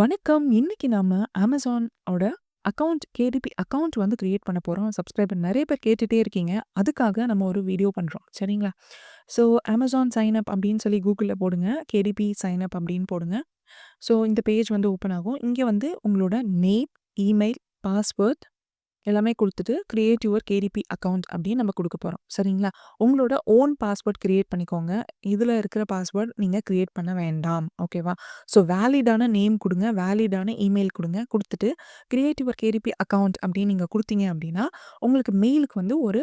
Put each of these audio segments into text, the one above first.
வணக்கம். இன்னைக்கு நாம அமேசானோட அக்கௌண்ட் அக்கவுண்ட் கேடிபி அக்கவுண்ட் வந்து கிரியேட் பண்ண போறோம். சப்ஸ்கிரைபர் நிறைய பேர் கேட்டுட்டே இருக்கீங்க. அதுக்காக நம்ம ஒரு வீடியோ பண்றோம். சரிங்களா? ஸோ அமேசான் சைன் அப் அப்படின்னு சொல்லி கூகுளில் போடுங்க. கேடிபி சைன் அப் அப்படின்னு போடுங்க. ஸோ இந்த பேஜ் வந்து ஓப்பன் ஆகும். இங்கே வந்து உங்களோட நேம், இமெயில், பாஸ்வேர்ட் எல்லாமே கொடுத்துட்டு கிரியேட் யுவர் கேடிபி அக்கௌண்ட் அப்படின்னு நம்ம கொடுக்க போகிறோம் சரிங்களா? உங்களோட ஓன் பாஸ்வேர்ட் கிரியேட் பண்ணிக்கோங்க. இதில் இருக்கிற பாஸ்வேர்ட் நீங்கள் கிரியேட் பண்ண வேண்டாம். ஓகேவா? ஸோ வேலிடான நேம் கொடுங்க வேலிடான இமெயில் கொடுங்க கொடுத்துட்டு கிரியேட் யுவர் கேடிபி அக்கௌண்ட் அப்படின்னு நீங்கள் கொடுத்தீங்க அப்படின்னா, உங்களுக்கு மெயிலுக்கு வந்து ஒரு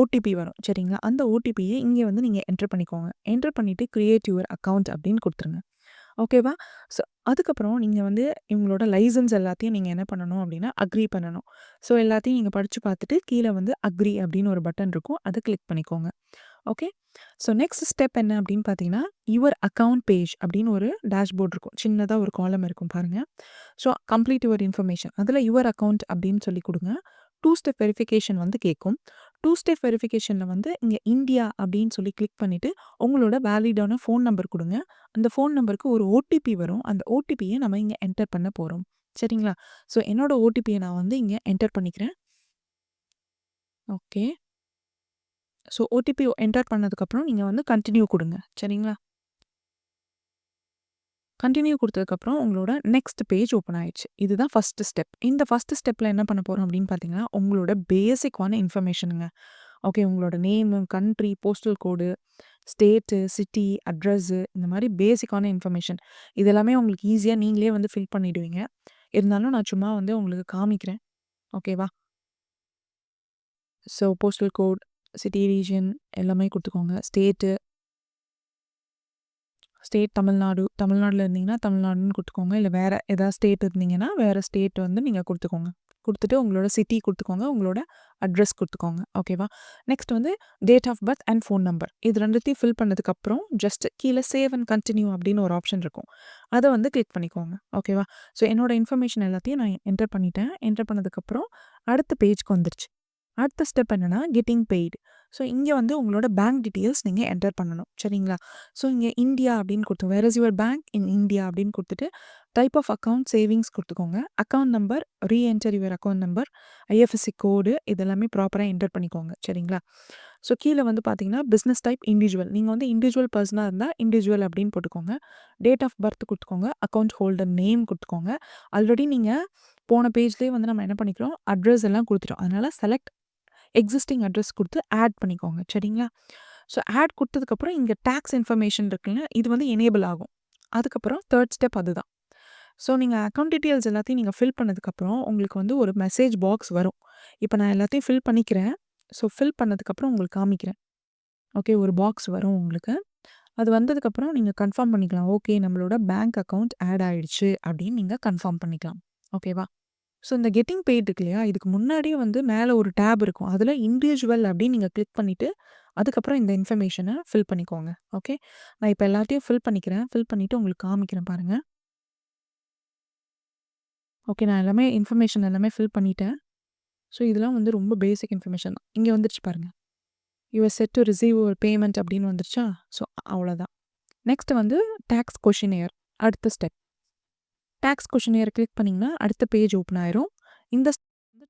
ஓடிபி வரும். சரிங்களா? அந்த ஓடிபியை இங்கே வந்து நீங்கள் என்டர் பண்ணிக்கோங்க. என்டர் பண்ணிவிட்டு கிரியேட் யுவர் அக்கௌண்ட் அப்படின்னு கொடுத்துருங்க ஓகேவா? ஸோ அதுக்கப்புறம் நீங்கள் வந்து இவங்களோட லைசன்ஸ் எல்லாத்தையும் நீங்கள் என்ன பண்ணணும் அப்படின்னா, அக்ரி பண்ணணும். ஸோ எல்லாத்தையும் நீங்கள் படித்து பார்த்துட்டு, கீழே வந்து அக்ரி அப்படின்னு ஒரு பட்டன் இருக்கும். அதை கிளிக் பண்ணிக்கோங்க. ஓகே. ஸோ நெக்ஸ்ட் ஸ்டெப் என்ன அப்படின்னு பார்த்தீங்கன்னா, யுவர் அக்கௌண்ட் பேஜ் அப்படின்னு ஒரு டேஷ்போர்ட் இருக்கும். சின்னதாக ஒரு காலம் இருக்கும் பாருங்கள் ஸோ கம்ப்ளீட் யுவர் இன்ஃபர்மேஷன் அதில் யுவர் அக்கௌண்ட் அப்படின்னு சொல்லி கொடுங்க டூ ஸ்டெப் வெரிஃபிகேஷன் வந்து கேட்கும். டூ ஸ்டெப் வெரிஃபிகேஷனில் வந்து இங்கே இந்தியா அப்படின்னு சொல்லி கிளிக் பண்ணிவிட்டு உங்களோட வேலிடான ஃபோன் நம்பர் கொடுங்க அந்த ஃபோன் நம்பருக்கு ஒரு ஓடிபி வரும். அந்த ஓடிபியை நம்ம இங்கே என்டர் பண்ண போகிறோம் சரிங்களா? ஸோ என்னோடய ஓடிபியை நான் வந்து இங்கே என்டர் பண்ணிக்கிறேன். ஓகே. ஸோ ஓடிபி என்டர் பண்ணதுக்கப்புறம் நீங்கள் வந்து கண்டினியூ கொடுங்க சரிங்களா? கண்டினியூ கொடுத்ததுக்கப்புறம் உங்களோட நெக்ஸ்ட் பேஜ் ஓப்பன் ஆயிடுச்சு. இதுதான் ஃபஸ்ட்டு ஸ்டெப். இந்த ஃபர்ஸ்ட் ஸ்டெப்பில் என்ன பண்ண போகிறோம் அப்படின்னு பார்த்தீங்கன்னா, உங்களோட பேசிக்கான இன்ஃபர்மேஷனுங்க. ஓகே. உங்களோட name, country, postal code, state, city, address இந்த மாதிரி பேசிக்கான இன்ஃபர்மேஷன். இது எல்லாமே உங்களுக்கு ஈஸியாக நீங்களே வந்து ஃபில் பண்ணிவிடுவீங்க இருந்தாலும் நான் சும்மா வந்து உங்களுக்கு காமிக்கிறேன். ஓகேவா? So postal code, city, region எல்லாமே கொடுத்துக்கோங்க ஸ்டேட்டு ஸ்டேட் தமிழ்நாடு. தமிழ்நாட்டில் இருந்தீங்கன்னா, தமிழ்நாடுன்னு கொடுத்துக்கோங்க இல்லை வேறு ஏதாவது ஸ்டேட் இருந்தீங்கன்னா, வேறு ஸ்டேட் வந்து நீங்கள் கொடுத்துக்கோங்க கொடுத்துட்டு உங்களோட சிட்டி கொடுத்துக்கோங்க உங்களோட அட்ரஸ் கொடுத்துக்கோங்க ஓகேவா? நெக்ஸ்ட் வந்து date of birth and phone number. இது ரெண்டுத்தையும் ஃபில் பண்ணதுக்கப்புறம், ஜஸ்ட் கீழே சேவ் அண்ட் கண்டினியூ அப்படின்னு ஒரு ஆப்ஷன் இருக்கும். அதை வந்து கிளிக் பண்ணிக்கோங்க. ஓகேவா? ஸோ என்னோட இன்ஃபர்மேஷன் எல்லாத்தையும் நான் என்டர் பண்ணிட்டேன். என்டர் பண்ணதுக்கப்புறம் அடுத்த பேஜ்க்கு வந்துருச்சு. அடுத்த ஸ்டெப் என்னென்னா கெட்டிங் பெய்டு. ஸோ இங்கே வந்து உங்களோட பேங்க் டீட்டெயில்ஸ் நீங்கள் என்டர் பண்ணணும். சரிங்களா? ஸோ இங்கே இந்தியா அப்படின்னு கொடுத்து where is your bank in India அப்படின்னு கொடுத்துட்டு டைப் ஆஃப் அக்கௌண்ட் சேவிங்ஸ் கொடுத்துக்கோங்க account number, reenter your account number, IFSC code இதெல்லாமே ப்ராப்பராக என்டர் பண்ணிக்கோங்க. சரிங்களா? ஸோ கீழே வந்து பார்த்தீங்கன்னா, பிஸ்னஸ் டைப் இண்டிவிஜுவல். நீங்கள் வந்து இண்டிவிஜுவல் பர்சனாக இருந்தால் இண்டிவிஜுவல் அப்படின்னு போட்டுக்கோங்க. டேட் ஆஃப் பர்த் கொடுத்துக்கோங்க அக்கௌண்ட் ஹோல்டர் நேம் கொடுத்துக்கோங்க ஆல்ரெடி நீங்கள் போன பேஜ்லேயே வந்து நம்ம என்ன பண்ணிக்கிறோம், அட்ரஸ் எல்லாம் கொடுத்துட்டோம் அதனால் செலக்ட் எக்ஸிஸ்டிங் அட்ரஸ் கொடுத்து ஆட் பண்ணிக்கோங்க. சரிங்களா? ஸோ ஆட் கொடுத்ததுக்கப்புறம் இங்கே டேக்ஸ் இன்ஃபர்மேஷன் இருக்குல்ல, இது வந்து எனேபிள் ஆகும். அதுக்கப்புறம் தேர்ட் ஸ்டெப் அதுதான். ஸோ நீங்கள் அக்கௌண்ட் டீட்டெயில்ஸ் எல்லாத்தையும் நீங்கள் ஃபில் பண்ணதுக்கப்புறம், உங்களுக்கு வந்து ஒரு மெசேஜ் பாக்ஸ் வரும். இப்போ நான் எல்லாத்தையும் ஃபில் பண்ணிக்கிறேன். ஸோ ஃபில் பண்ணதுக்கப்புறம் உங்களுக்கு காமிக்கிறேன். ஓகே. ஒரு பாக்ஸ் வரும் உங்களுக்கு. அது வந்ததுக்கப்புறம் நீங்கள் கன்ஃபார்ம் பண்ணிக்கலாம். ஓகே நம்மளோட பேங்க் அக்கௌண்ட் ஆட் ஆகிடுச்சு அப்படின்னு நீங்கள் கன்ஃபார்ம் பண்ணிக்கலாம். ஓகேவா? ஸோ இந்த கெட்டிங் பெய்ட் இருக்கு இல்லையா? இதுக்கு முன்னாடியே வந்து மேலே ஒரு டேப் இருக்கும். அதில் இண்டிவிஜுவல் அப்படின்னு நீங்கள் கிளிக் பண்ணிவிட்டு அதுக்கப்புறம் இந்த இன்ஃபர்மேஷனை ஃபில் பண்ணிக்கோங்க. ஓகே. நான் இப்போ எல்லாத்தையும் ஃபில் பண்ணிக்கிறேன். ஃபில் பண்ணிவிட்டு உங்களுக்கு காமிக்கிறேன் பாருங்கள் ஓகே. நான் எல்லாமே இன்ஃபர்மேஷன் எல்லாமே ஃபில் பண்ணிட்டேன். ஸோ இதெல்லாம் வந்து ரொம்ப பேசிக் இன்ஃபர்மேஷன் தான். இங்கே வந்துருச்சு பாருங்கள் யூ செட் டு ரிசீவ் ஒரு பேமெண்ட் அப்படின்னு வந்துருச்சா? ஸோ அவ்வளோதான். நெக்ஸ்ட் வந்து டேக்ஸ் கொஷினியர் அடுத்த ஸ்டெப். டேக்ஸ் கொஷினியர் கிளிக் பண்ணிங்கன்னா அடுத்த பேஜ் ஓப்பன் ஆயிரும். இந்த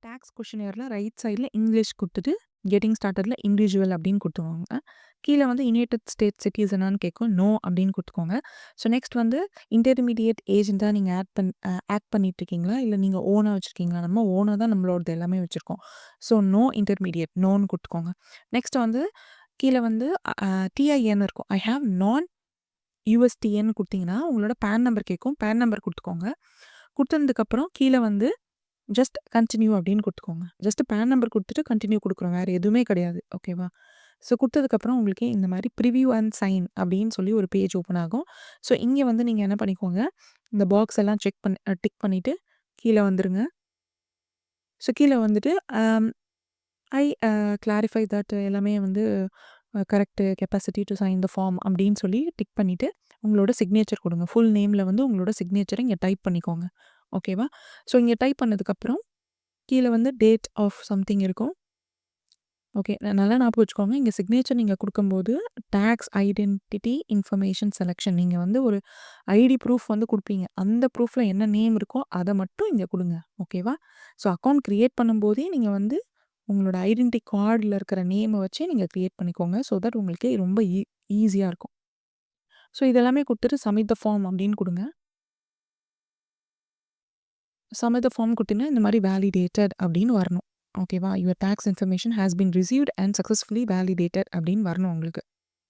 டேக்ஸ் கொஷினியரில் ரைட் சைடில் இங்கிலீஷ் கொடுத்துட்டு கெட்டிங் ஸ்டார்டட்ல இண்டிவிஜுவல் அப்படின்னு கொடுத்துருவாங்க கீழே வந்து யுனைட்டட் ஸ்டேட் சிட்டிசனான்னு கேட்கும். நோ அப்படின்னு கொடுத்துக்கோங்க ஸோ நெக்ஸ்ட் வந்து இன்டர்மீடியட் ஏஜென்ட்டாக நீங்கள் ஆட் பண் ஆட் ஆக்ட் பண்ணிட்டு இருக்கீங்களா? இல்லை நீங்கள் ஓனாக வச்சுருக்கீங்களா நம்ம ஓனாக தான் நம்மளோடது எல்லாமே வச்சுருக்கோம் ஸோ நோ இன்டர்மீடியட் நோன்னு கொடுத்துக்கோங்க நெக்ஸ்ட் வந்து கீழே வந்து டிஐஎன் இருக்கும். ஐ ஹாவ் நான் யூஎஸ்டிஏன்னு கொடுத்தீங்கன்னா உங்களோட பேன் நம்பர் கேட்கும். பேன் நம்பர் கொடுத்துக்கோங்க கொடுத்ததுக்கப்புறம் கீழே வந்து ஜஸ்ட் கண்டினியூ அப்படின்னு கொடுத்துக்கோங்க ஜஸ்ட் பேன் நம்பர் கொடுத்துட்டு கண்டினியூ கொடுக்குறோம் வேறு எதுவுமே கிடையாது. ஓகேவா? ஸோ கொடுத்ததுக்கப்புறம் உங்களுக்கு இந்த மாதிரி ப்ரிவியூ அண்ட் சைன் அப்படின்னு சொல்லி ஒரு பேஜ் ஓப்பன் ஆகும். ஸோ இங்கே வந்து நீங்கள் என்ன பண்ணிக்கோங்க, இந்த பாக்ஸ் எல்லாம் செக் பண்ணி டிக் பண்ணிவிட்டு கீழே வந்துருங்க. ஸோ கீழே வந்துட்டு ஐ கிளாரிஃபை தட் எல்லாமே வந்து correct capacity to sign the form அப்படின்னு சொல்லி டிக் பண்ணிவிட்டு உங்களோட சிக்னேச்சர் கொடுங்க ஃபுல் நேமில் வந்து உங்களோட சிக்னேச்சரை இங்கே டைப் பண்ணிக்கோங்க. ஓகேவா? ஸோ இங்கே டைப் பண்ணதுக்கப்புறம், கீழே வந்து டேட் ஆஃப் சம்திங் இருக்கும். ஓகே. நல்லா ஞாபகம் வச்சுக்கோங்க. இங்கே சிக்னேச்சர் நீங்கள் கொடுக்கும்போது டேக்ஸ் ஐடென்டிட்டி இன்ஃபர்மேஷன் செலக்ஷன் நீங்கள் வந்து ஒரு ஐடி ப்ரூஃப் வந்து கொடுப்பீங்க அந்த ப்ரூஃபில் என்ன நேம் இருக்கோ, அதை மட்டும் இங்கே கொடுங்க ஓகேவா? ஸோ அக்கௌண்ட் க்ரியேட் பண்ணும்போதே நீங்கள் வந்து உங்களோட ஐடென்டிட்டி கார்டில் இருக்கிற நேமை வச்சே நீங்கள் க்ரியேட் பண்ணிக்கோங்க. ஸோ தட் உங்களுக்கு ரொம்ப ஈ ஈஸியாக இருக்கும். ஸோ இதெல்லாமே கொடுத்துட்டு சப்மிட் த ஃபார்ம் அப்படின்னு கொடுங்க சப்மிட் த ஃபார்ம் கொடுத்தீங்கன்னா இந்த மாதிரி வேலிடேட்டட் அப்படின்னு வரணும். ஓகேவா? Your tax information has been received and successfully validated அப்படின்னு வரணும் உங்களுக்கு.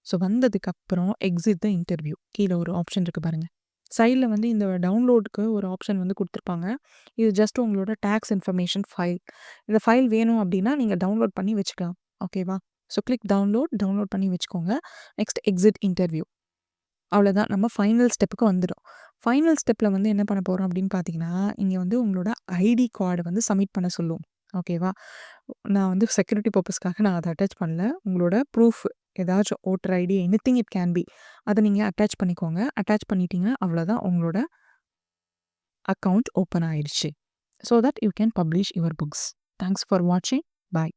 ஸோ வந்ததுக்கப்புறம் எக்ஸிட் த இன்டர்வியூ. கீழே ஒரு ஆப்ஷன் இருக்குது பாருங்கள் சைடில் வந்து இந்த டவுன்லோடுக்கு ஒரு ஆப்ஷன் வந்து கொடுத்துருப்பாங்க இது ஜஸ்ட் உங்களோட டேக்ஸ் இன்ஃபர்மேஷன் ஃபைல். இந்த ஃபைல் வேணும் அப்படின்னா, நீங்கள் டவுன்லோட் பண்ணி வச்சுக்கலாம். ஓகேவா? So click download. டவுன்லோட் பண்ணி வச்சுக்கோங்க. Next exit interview. அவ்வளோதான். நம்ம ஃபைனல் ஸ்டெப்புக்கு வந்துடும் ஃபைனல் ஸ்டெப்பில் வந்து என்ன பண்ண போகிறோம் அப்படின்னு பார்த்தீங்கன்னா, இங்கே வந்து உங்களோட ஐடி கார்டு வந்து சப்மிட் பண்ண சொல்லும். ஓகேவா? நான் வந்து செக்யூரிட்டி பர்பஸ்க்காக நான் அதை அட்டாச் பண்ணல. உங்களோட ப்ரூஃப் ஏதாச்சும் voter ID anything it can be. அதை நீங்கள் அட்டாச் பண்ணிக்கோங்க. அட்டாச் பண்ணிட்டீங்கன்னா, அவ்வளோதான் உங்களோட அக்கௌண்ட் ஓப்பன் ஆயிடுச்சு. So that you can publish your books. Thanks for வாட்சிங். பாய்.